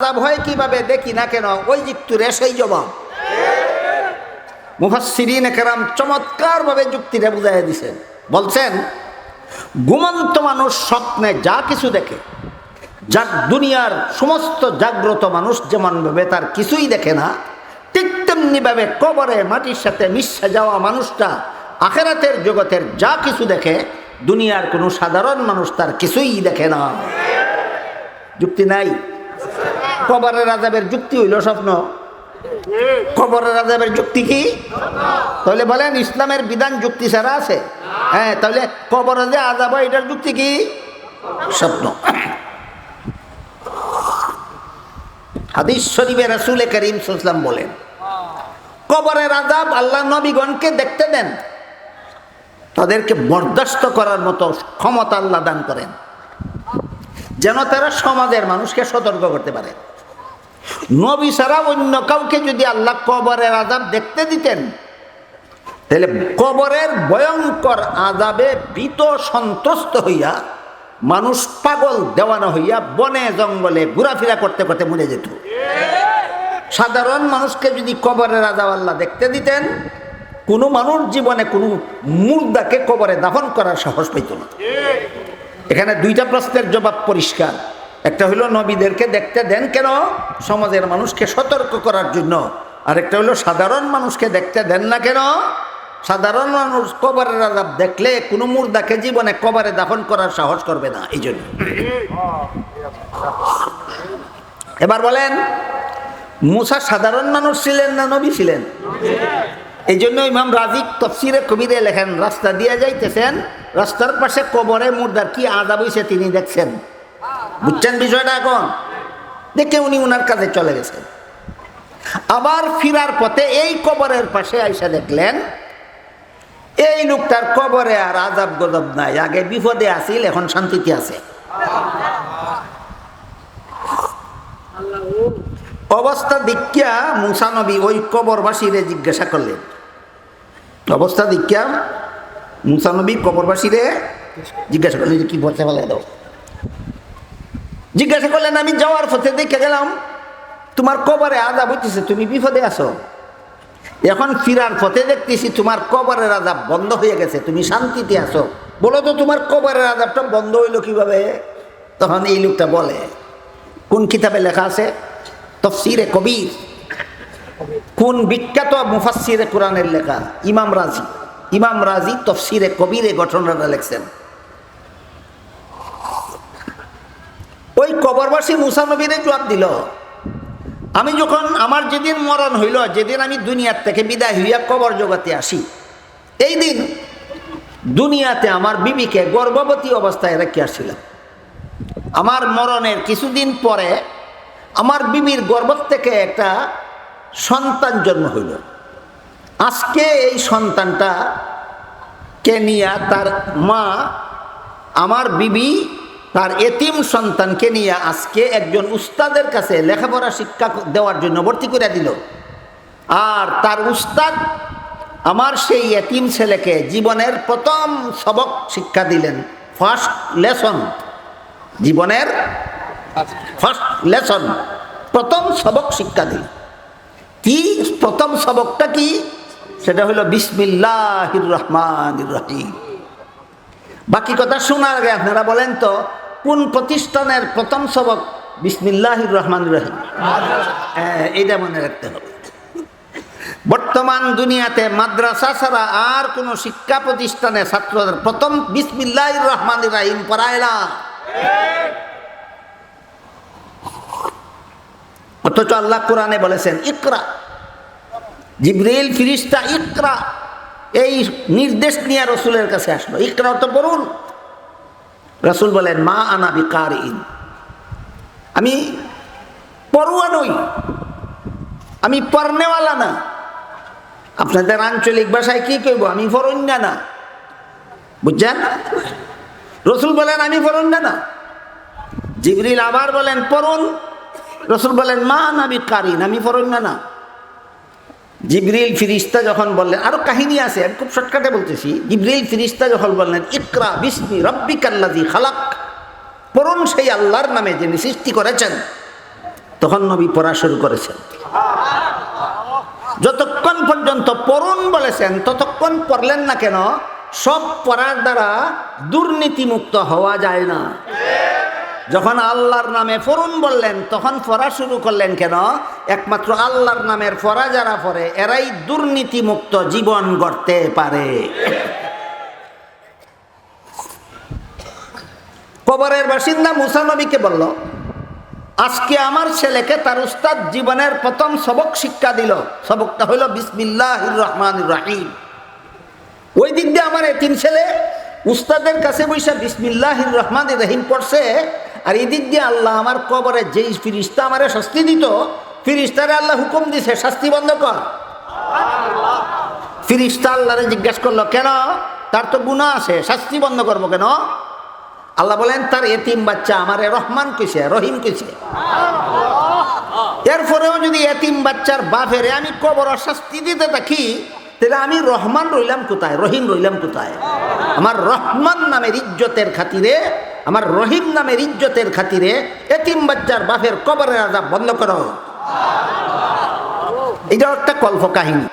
আজাব কীভাবে দেখি না কেন? ওই জবাব। চমৎকার ভাবে যুক্তিটা বুঝাই দিছেন। বলছেন, ঘুমন্ত মানুষ স্বপ্নে যা কিছু দেখে দুনিয়ার সমস্ত জাগ্রত মানুষ যেমন ভাবে তার কিছুই দেখে না, ঠিক তেমনি ভাবে কবরে মাটির সাথে মিশে যাওয়া মানুষটা আখেরাতের জগতের যা কিছু দেখে, দুনিয়ার কোনো সাধারণ মানুষ তার কিছুই দেখে না। যুক্তি নাই? কবরের আজাবের যুক্তি হইল স্বপ্ন। কবরের আজাবের যুক্তি কি? তাহলে বলেন ইসলামের বিধান যুক্তি ছাড়া আছে? হ্যাঁ তাহলে কবরে যে আজাব হয়, এটার যুক্তি কি? স্বপ্ন। হাদিস শরীফে রাসূল করিম সাল্লাল্লাহু বলেন, কবরের আজাব আল্লাহ নবীগণকে দেখতে দেন। তাদেরকে বরদাস্ত করার মতো ক্ষমতা আল্লাহ দান করেন। যেন তারা সমাজের মানুষকে সতর্ক করতে পারে। নবী ছাড়া অন্য কাউকে যদি আল্লাহ কবরের আজাব দেখতে দিতেন, তাহলে কবরের ভয়ঙ্কর আজাবে ভীত সন্ত্রস্ত হইয়া, মানুষ পাগল দেওয়ানো হইয়া বনে জঙ্গলে ঘোরাফেরা করতে করতে মরে যেত। সাধারণ মানুষকে যদি কবরের আজাব আল্লাহ দেখতে দিতেন, কোনো মানুষ জীবনে কোনো মুর্দাকে কবরে দাফন করার সাহস পাইত না। এখানে দুইটা প্রশ্নের জবাব পরিষ্কার। একটা হলো নবীদেরকে দেখতে দেন কেন? সমাজের মানুষকে সতর্ক করার জন্য। আরেকটা হলো সাধারণ মানুষকে দেখতে দেন না কেন? সাধারণ মানুষ কবরের আজাব দেখলে কোনো মুর্দাকে জীবনে কবরে দাফন করার সাহস করবে না, এই জন্য। এবার বলেন, মুসা সাধারণ মানুষ ছিলেন না নবী ছিলেন? এই জন্য ইমাম রাজিক তফসিরে কবিরে লেখেন, রাস্তা দিয়ে যাইতেছেন, রাস্তার পাশে কবরে মুর্দার কি আজাব হয়েছে তিনি দেখছেন। বুঝছেন বিষয়টা এখন? দেখে উনি উনার কাছে চলে গেছেন। আবার ফিরার পথে এই কবরের পাশে আইসা দেখলেন, এই লোকটার কবরে আর আজাব গজব নাই। আগে বিপদে আসিল এখন শান্তিতে আছে। অবস্থা দীক্ষা মুসানবী ওই কবরবাসীরে জিজ্ঞাসা করলেন। অবস্থা দীক্ষা মুসানবী কবরবাসীরে জিজ্ঞাসা করলেন কি বলতে বলে দাও। জিজ্ঞাসা করলেন, আমি যাওয়ার পথে দেখে গেলাম, তোমার কবরে আজাব হইতেছে, তুমি বিপদে আছো। এখন ফিরার পথে দেখতেছি তোমার কবরের আজাব বন্ধ হয়ে গেছে, তুমি শান্তিতে আছো। বলো তো, তোমার কবরের আজাবটা বন্ধ হইল কীভাবে? তখন এই লোকটা বলে, কোন কিতাবে লেখা আছে? তফসিরে কবির। কোন বিখ্যাত মুফাসিরে কোরআনের লেখা? ইমাম রাজি। ইমাম রাজি তফসিরে কবিরে ঘটনাটা লেখছেন। ওই কবরবাসী মুসানবীরে জবাব দিল, আমি যখন আমার যেদিন মরণ হইল, যেদিন আমি দুনিয়ার থেকে বিদায় হইয়া কবর জগতে আসি, এই দিন দুনিয়াতে আমার বিবিকে গর্ভবতী অবস্থায় রেখে আসছিলাম আমার মরণের কিছুদিন পরে আমার বিবির গর্ভ থেকে একটা সন্তান জন্ম হইল। আজকে এই সন্তানটা কে নিয়ে তার মা, আমার বিবি তার এতিম সন্তানকে নিয়ে আজকে একজন উস্তাদের কাছে লেখাপড়া শিক্ষা দেওয়ার জন্য ভর্তি করে দিল। আর তার উস্তাদ আমার সেই এতিম ছেলেকে জীবনের প্রথম সবক শিক্ষা দিলেন। ফার্স্ট লেসন জীবনের ফার্স্ট লেসন প্রথম সবক শিক্ষা দিল। কি? প্রথম সবকটা কি? সেটা হলো বিসমিল্লাহ রহমান রহিম। বাকি কথা শোনার আগে আপনারা বলেন তো, কোন প্রতিষ্ঠানের প্রথম সবক বিসমিল্লাহ রহমান রহিম? হ্যাঁ এটা মনে রাখতে হবে। বর্তমান দুনিয়াতে মাদ্রাসা ছাড়া আর কোনো শিক্ষা প্রতিষ্ঠানে ছাত্রদের প্রথম বিসমিল্লাহ রহমান রাহিম পড়ায় না। অথচ আল্লাহ কোরআনে বলেছেন, ইকরা। জিব্রিল ফিরিস্তা ইকরা। এই নির্দেশ নিয়ে রসুলের কাছে আসলো। ইকরা তো পড়ুন। রসুল বলেন, মা আনা বিকার ইন আমি পড়ুয়া নই। আমি পড়নেওয়ালা না। আপনাদের আঞ্চলিক ভাষায় কি কইব? আমি ফরণ্যা না। বুঝছেন? রসুল বলেন, আমি ফরণ্যা না। জিবরিল আবার বলেন, পড়ুন। রসুল বলেন, মা নাবি কারিন আমি ফরণ্যা না। জিবরিল ফিরিস্তা যখন বললেন, আরও কাহিনী আছে, আমি খুব শর্টকাটে বলতেছি। জিবরিল ফিরিস্তা যখন বললেন, ইকরা বিস্মি রব্বিক আল্লাজি খালাক, পড়ুন সেই আল্লাহর নামে যিনি সৃষ্টি করেছেন। তখন নবী পড়া শুরু করেছেন। যতক্ষণ পর্যন্ত পড়ুন বলেছেন, ততক্ষণ পড়লেন না কেন, সব পড়ার দ্বারা দুর্নীতিমুক্ত হওয়া যায় না। যখন আল্লাহর নামে ফরুন বললেন, তখন ফরা শুরু করলেন কেন? একমাত্র আল্লাহর নামের ফরা যারা ফরে, এরাই দুর্নীতিমুক্ত জীবন গড়তে পারে। কবরের বাসিন্দা মুসানবীকে বলল, আজকে আমার ছেলেকে তার উস্তাদ জীবনের প্রথম সবক শিক্ষা দিল। সবকটা হইল বিসমিল্লাহ রহমান রাহিম। ওই দিক দিয়ে আমার তিন ছেলে উস্তাদের কাছে বৈশা বিসমিল্লাহ রহমান রহিম পড়ছে। আর এই দিক দিয়ে আল্লাহ আমার কবরে যেই ফিরিস্তা আমারে শাস্তি দিত, ফিরিস্তারে আল্লাহ হুকুম দিছে, শাস্তি বন্ধ কর। ফিরিস্তা আল্লাহরে জিজ্ঞাসা করল, কেন? তার তো গুণা আছে, শাস্তি বন্ধ করব কেন? আল্লাহ বলেন, তার এতিম বাচ্চা আমারে রহমান কইছে, রহিম কইছে। এরপরেও যদি এতিম বাচ্চার বাপেরে আমি কবর শাস্তি দিতে থাকি, তাহলে আমি রহমান রইলাম কোথায়? রহিম রইলাম কোথায়? আমার রহমান নামের ইজ্জতের খাতিরে আমার রহিম নামের ইজ্জতের খাতিরে এতিম বাচ্চার বাপের কবরের আজাব বন্ধ করো। এটা একটা কল্প কাহিনী।